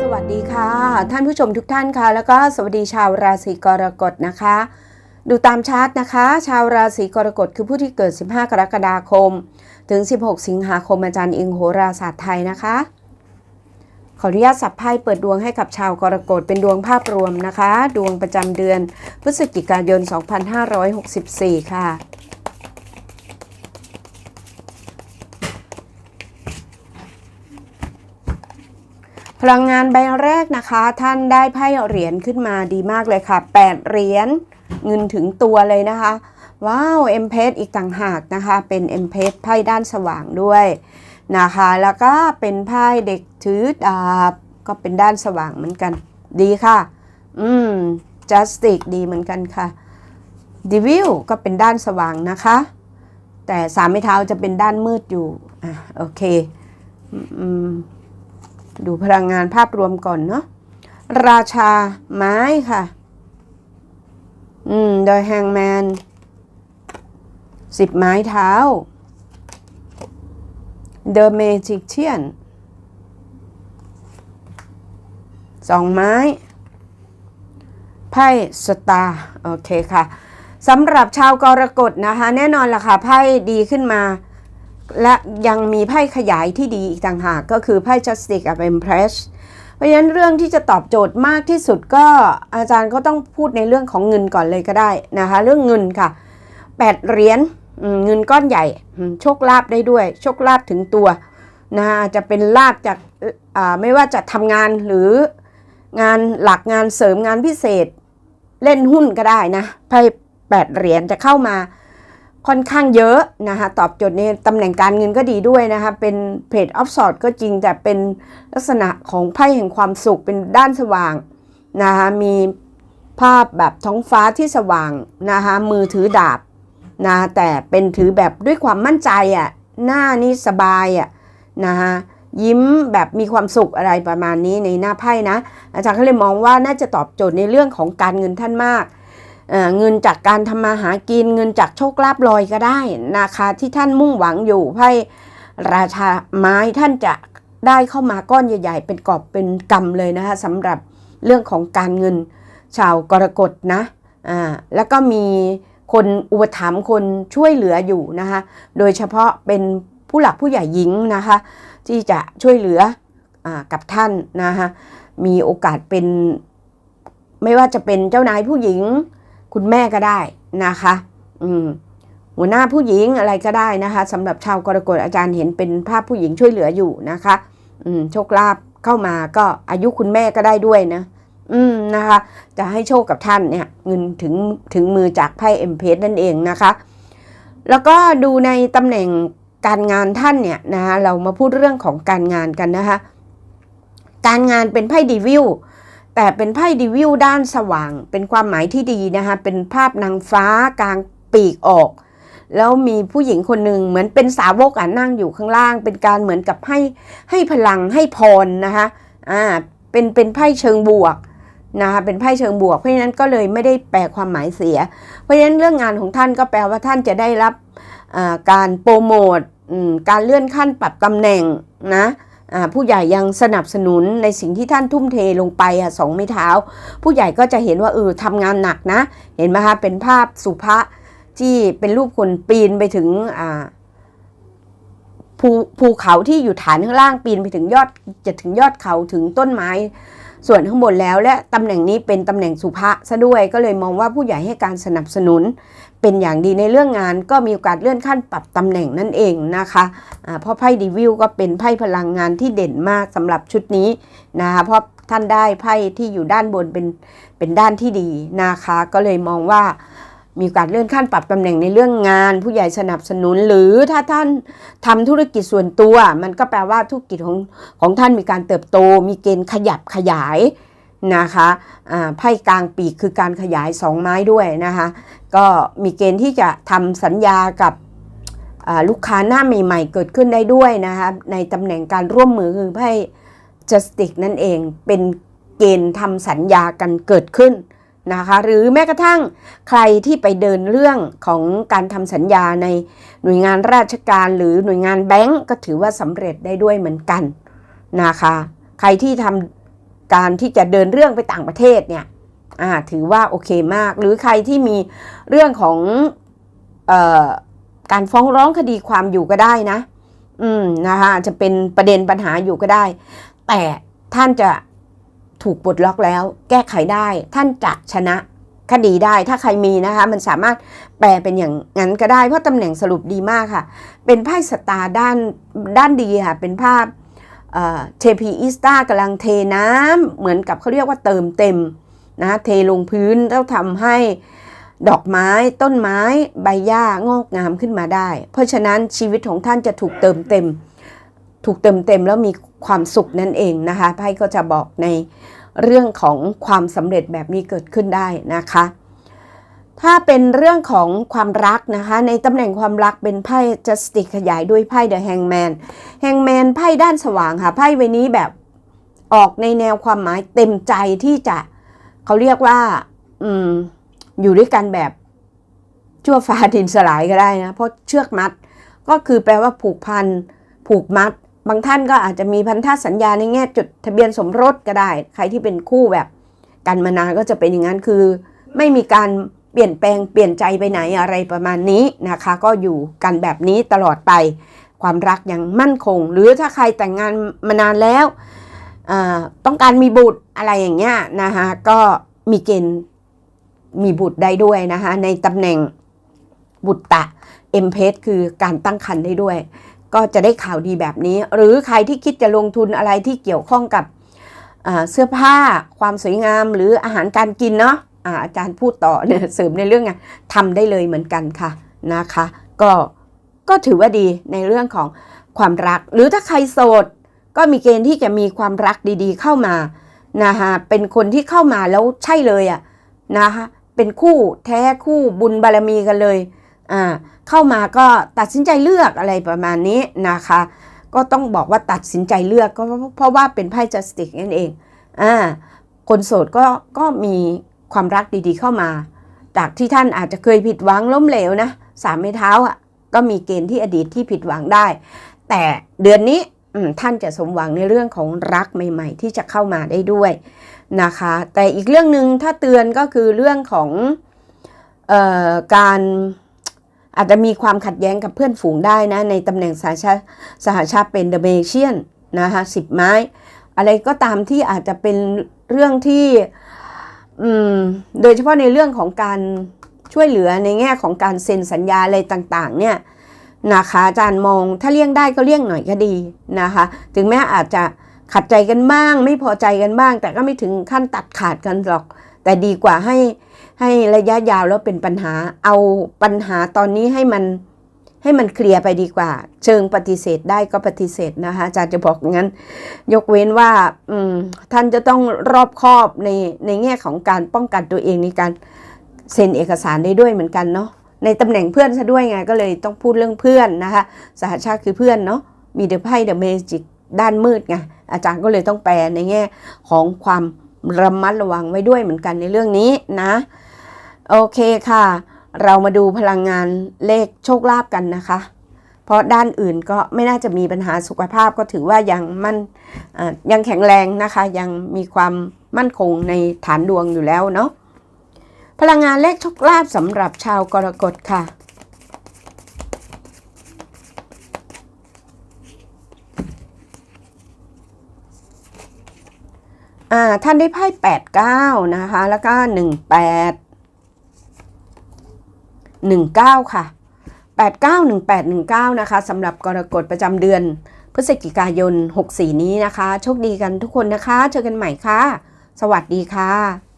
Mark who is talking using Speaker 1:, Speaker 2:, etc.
Speaker 1: สวัสดีค่ะท่านผู้ชมทุกท่านค่ะ แล้วก็สวัสดีชาวราศีกรกฎนะคะ ดูตามชาร์ตนะคะ ชาวราศีกรกฎคือผู้ที่เกิด 15 กรกฎาคม ถึง 16 สิงหาคมอาจารย์อิงโหราศาสตร์ไทยนะคะ ขออนุญาตสับไพ่เปิดดวงให้กับชาวกรกฎเป็นดวงภาพรวมนะคะ ดวงประจำเดือนพฤศจิกายน 2564 ค่ะพลังงานใบแรกนะคะ ท่านได้ไพ่เหรียญขึ้นมาดีมากเลยค่ะ 8 เหรียญ เงินถึงตัวเลยนะคะ ว้าวเอ็มเพสอีกต่างหากนะคะ เป็นเอ็มเพสไพ่ด้านสว่างด้วยนะคะ แล้วก็เป็นไพ่เด็กถือดาบก็เป็นด้านสว่างเหมือนกัน ดีค่ะ อืมจัสติกดีเหมือนกันค่ะดิวิลก็เป็นด้านสว่างนะคะ แต่สามไม้เท้าจะเป็นด้านมืดอยู่ อะ โอเคอืมดูพลังงานภาพรวมก่อนเนาะราชาไม้ค่ะ อืม โดยแฮงแมนสิบไม้เท้าเดอะเมจิกเชียนสองไม้ ไพ่สตาร์โอเคค่ะสำหรับชาวกรกฎนะคะ แน่นอนล่ะค่ะ ไพ่ดีขึ้นมา และยังมีไพ่ขยายที่ดีอีกต่างหาก ก็คือไพ่ Justice กับ Empress ราะฉะนั้นเรื่องที่จะตอบโจทย์มากที่สุดก็อาจารย์ก็ต้องพูดในเรื่องของเงินก่อนเลยก็ได้นะคะเรื่องเงินค่ะ8เหรียญเงินก้อนใหญ่โชคลาภได้ด้วย โชคลาภถึงตัวนะคะอาจจะเป็นลาภจากไม่ว่าจะทำงานหรืองานหลักงานเสริมงานพิเศษเล่นหุ้นก็ได้นะไพ่8เหรียญจะเข้ามา ค่อนข้างเยอะนะคะตอบโจทย์ในตำแหน่งการเงินก็ดีด้วยนะคะเป็นเพจออฟสอดก็จริงแต่เป็นลักษณะของไพ่แห่งความสุขเป็นด้านสว่างนะคะมีภาพแบบท้องฟ้าที่สว่างนะคะมือถือดาบนะแต่เป็นถือแบบด้วยความมั่นใจอะ่ะหน้านี่สบายอะ่ะนะคะยิ้มแบบมีความสุขอะไรประมาณนี้ในหน้าไพ่นะอาจารย์ก็เลยมองว่าน่าจะตอบโจทย์ในเรื่องของการเงินท่านมาก เงินจากการทำมาหากินเงินจากโชคลาภลอยก็ได้นะคะที่ท่านมุ่งหวังอยู่ไพ่ราชาไม้ท่านจะได้เข้ามาก้อนใหญ่ ๆ เป็นกอบเป็นกำเลยนะคะสำหรับเรื่องของการเงินชาวกรกฎนะอ่าแล้วก็มีคนอุปถัมภ์คนช่วยเหลืออยู่นะคะโดยเฉพาะเป็นผู้หลักผู้ใหญ่หญิงนะคะที่จะช่วยเหลืออกับท่านนะคะมีโอกาสเป็นไม่ว่าจะเป็นเจ้านายผู้หญิง คุณแม่ก็ได้นะคะ อืมหัวหน้าผู้หญิงอะไรก็ได้นะคะสำหรับชาวกรกฎอาจารย์เห็นเป็นภาพผู้หญิงช่วยเหลืออยู่นะคะอืมโชคลาภเข้ามาก็อายุคุณแม่ก็ได้ด้วยนะ อืมนะคะ จะให้โชคกับท่านเนี่ยเงินถึงถึงมือจากไพ่เอ็มเพสนั่นเองนะคะ แล้วก็ดูในตำแหน่งการงานท่านเนี่ยนะคะเรามาพูดเรื่องของการงานกันนะคะ การงานเป็นไพ่ดีวิว แต่เป็นไพ่ดีวิวด้านสว่าง เป็นความหมายที่ดีนะคะ เป็นภาพนางฟ้ากลางปีกออก แล้วมีผู้หญิงคนหนึ่งเหมือนเป็นสาวกอะนั่งอยู่ข้างล่าง เป็นการเหมือนกับให้ให้พลังให้พรนะคะอ่าเป็นเป็นไพ่เชิงบวกนะคะเป็นไพ่เชิงบวก เพราะฉะนั้นก็เลยไม่ได้แปลความหมายเสีย เพราะฉะนั้นเรื่องงานของท่านก็แปลว่าท่านจะได้รับอ่าการโปรโมทการเลื่อนขั้นปรับตำแหน่งนะ ผู้ใหญ่ยังสนับสนุนในสิ่งที่ท่านทุ่มเทลงไปอะสองไม้เท้า ผู้ใหญ่ก็จะเห็นว่าเออทำงานหนักนะ เห็นไหมคะเป็นภาพสุภาพที่เป็นรูปคนปีนไปถึงอ่าภูภูเขาที่อยู่ฐานข้างล่างปีนไปถึงยอดจะถึงยอดเขาถึงต้นไม้ ส่วนข้างบนแล้วและตำแหน่งนี้เป็นตำแหน่งสุภาซะด้วยก็เลยมองว่าผู้ใหญ่ให้การสนับสนุน เป็นอย่างดีในเรื่องงานก็มีโอกาสเลื่อนขั้นปรับตำแหน่งนั่นเองนะคะเพราะไพ่ดีวิวก็เป็นไพ่พลังงานที่เด่นมากสำหรับชุดนี้นะคะเพราะท่านได้ไพ่ที่อยู่ด้านบนเป็นเป็นด้านที่ดีนะคะ ก็เลยมองว่ามีโอกาสเลื่อนขั้นปรับตำแหน่งในเรื่องงาน ผู้ใหญ่สนับสนุนหรือถ้าท่านทำธุรกิจส่วนตัว มันก็แปลว่าธุรกิจของของท่านมีการเติบโต มีเกณฑ์ขยับขยาย นะคะไพ่กลางปีกคือการขยาย 2 ไม้ด้วยนะคะก็มีเกณฑ์ที่จะทำสัญญากับลูกค้าหน้าใหม่ ๆ เกิดขึ้นได้ด้วยนะคะในตำแหน่งการร่วมมือคือไพ่ justice นั่นเองเป็นเกณฑ์ทำสัญญากันเกิดขึ้นนะคะหรือแม้กระทั่งใครที่ไปเดินเรื่องของการทำสัญญาในหน่วยงานราชการหรือหน่วยงานแบงก์ก็ถือว่าสำเร็จได้ด้วยเหมือนกันนะคะใครที่ทำ การที่จะเดินเรื่องไปต่างประเทศเนี่ยถือว่าโอเคมาก หรือใครที่มีเรื่องของออการฟ้องร้องคดีความอยู่ก็ได้นะ อืมนะคะจจะเป็นประเด็นปัญหาอยู่ก็ได้ แต่ท่านจะถูกปลดล็อกแล้ว แก้ไขได้ ท่านจะชนะคดีได้ ถ้าใครมีนะคะ มันสามารถแปลเป็นอย่างนั้นก็ได้ เพราะตำแหน่งสรุปดีมากค่ะ เป็นไพ่สตาร์ด้านด้านดีค่ะ เป็นภาพ เทพีอิสตากำลังเทน้ำเหมือนกับเขาเรียกว่าเติมเต็มนะเทลงพื้นแล้วทำให้ดอกไม้ต้นไม้ใบหญ้างอกงามขึ้นมาได้ เพราะฉะนั้นชีวิตของท่านจะถูกเติมเต็ม ถูกเติมเต็มแล้วมีความสุขนั่นเองนะคะไพ่ก็จะบอกในเรื่องของความสำเร็จแบบนี้เกิดขึ้นได้นะคะ ถ้าเป็นเรื่องของความรักนะคะ ในตำแหน่งความรักเป็นไพ่ justice ขยายด้วยไพ่ the hangman hangman ไพ่ด้านสว่างค่ะ ไพ่ใบนี้แบบออกในแนวความหมายเต็มใจที่จะเขาเรียกว่า อืม อยู่ด้วยกันแบบชั่วฟ้าดินสลายก็ได้นะ เพราะเชือกมัด ก็คือแปลว่าผูกพัน ผูกมัด บางท่านก็อาจจะมีพันธสัญญาในแง่จดทะเบียนสมรสก็ได้ ใครที่เป็นคู่แบบ กันมานานก็จะเป็นอย่างนั้นคือ ไม่มีการ เปลี่ยนแปลงเปลี่ยนใจไปไหนอะไรประมาณนี้นะคะ ก็อยู่กันแบบนี้ตลอดไป ความรักยังมั่นคง หรือถ้าใครแต่งงานมานานแล้วต้องการมีบุตรอะไรอย่างเงี้ยนะคะก็มีเกณฑ์มีบุตรได้ด้วยนะคะในตำแหน่งบุตรตะเอ็มเพสคือการตั้งครรภ์ได้ด้วย ก็จะได้ข่าวดีแบบนี้ หรือใครที่คิดจะลงทุนอะไรที่เกี่ยวข้องกับเสื้อผ้าความสวยงามหรืออาหารการกินเนาะ อาจารย์พูดต่อเนี่ยเสริมในเรื่องงานทำได้เลยเหมือนกันค่ะนะคะ ก็ก็ถือว่าดีในเรื่องของความรัก หรือถ้าใครโสด ก็มีเกณฑ์ที่จะมีความรักดีๆ เข้ามานะคะเป็นคนที่เข้ามาแล้วใช่เลยอะ่ะนะคะเป็นคู่แท้คู่บุญบารมีกันเลยอ่าเข้ามาก็ตัดสินใจเลือกอะไรประมาณนี้นะคะ ก็ต้องบอกว่าตัดสินใจเลือกก็เพราะว่าเป็นไพ่จัสติกนั่นเองอ่าคนโสดก็ก็มี ความรักดีๆเข้ามา จากที่ท่านอาจจะเคยผิดหวังล้มเหลวนะสามไม้เท้าอะก็มีเกณฑ์ที่อดีตที่ผิดหวังได้ แต่เดือนนี้ท่านจะสมหวังในเรื่องของรักใหม่ ๆ ที่จะเข้ามาได้ด้วยนะคะ แต่อีกเรื่องหนึ่งถ้าเตือนก็คือเรื่องของออการอาจจะมีความขัดแย้งกับเพื่อนฝูงได้นะ ในตำแหน่งสหชาสหชาติเป็นเดเมเชียนนะคะสิบไม้ อะไรก็ตามที่อาจจะเป็นเรื่องที่ โดยเฉพาะในเรื่องของการช่วยเหลือในแง่ของการเซ็นสัญญาอะไรต่างๆ เนี่ยนะคะอาจารย์มองถ้าเลี่ยงได้ก็เลี่ยงหน่อยก็ดีนะคะ ถึงแม้อาจจะขัดใจกันบ้าง ไม่พอใจกันบ้าง แต่ก็ไม่ถึงขั้นตัดขาดกันหรอก แต่ดีกว่าให้ให้ระยะยาวแล้วเป็นปัญหาเอาปัญหาตอนนี้ให้มัน ให้มันเคลียร์ไปดีกว่า เชิงปฏิเสธได้ก็ปฏิเสธนะคะอาจารย์จะบอกงั้น ยกเว้นว่าท่านจะต้องรอบคอบในในแง่ของการป้องกันตัวเองในการเซ็นเอกสารได้ด้วยเหมือนกันเนาะในตำแหน่งเพื่อนซะด้วยไงก็เลยต้องพูดเรื่องเพื่อนนะคะสหชาติคือเพื่อนเนาะมีเดอะไพ่เดอะเมจิกด้านมืดไงอาจารย์ก็เลยต้องแปลในแง่ของความระมัดระวังไว้ด้วยเหมือนกันในเรื่องนี้นะ โอเคค่ะ เรามาดูพลังงานเลขโชคลาภกันนะคะ เพราะด้านอื่นก็ไม่น่าจะมีปัญหาสุขภาพก็ถือว่ายังมั่นยังแข็งแรงนะคะ ยังมีความมั่นคงในฐานดวงอยู่แล้วเนาะพลังงานเลขโชคลาภสำหรับชาวกรกฎค่ะท่านได้ไพ่แปดเก้านะคะ แล้วก็หนึ่ งแปดหนึ่งเก้าค่ะแปดเก้าหนึ่งแปดหนึ่งเก้านะคะสำหรับกรกฎประจำเดือน พฤศจิกายน 64 นี้นะคะ โชคดีกันทุกคนนะคะ เจอกันใหม่ค่ะ สวัสดีค่ะ